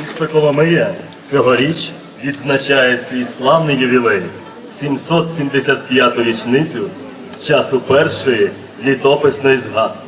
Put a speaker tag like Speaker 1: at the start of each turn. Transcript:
Speaker 1: Місто Коломия цьогоріч відзначає свій славний ювілей 775-ту річницю з часу першої літописної згадки.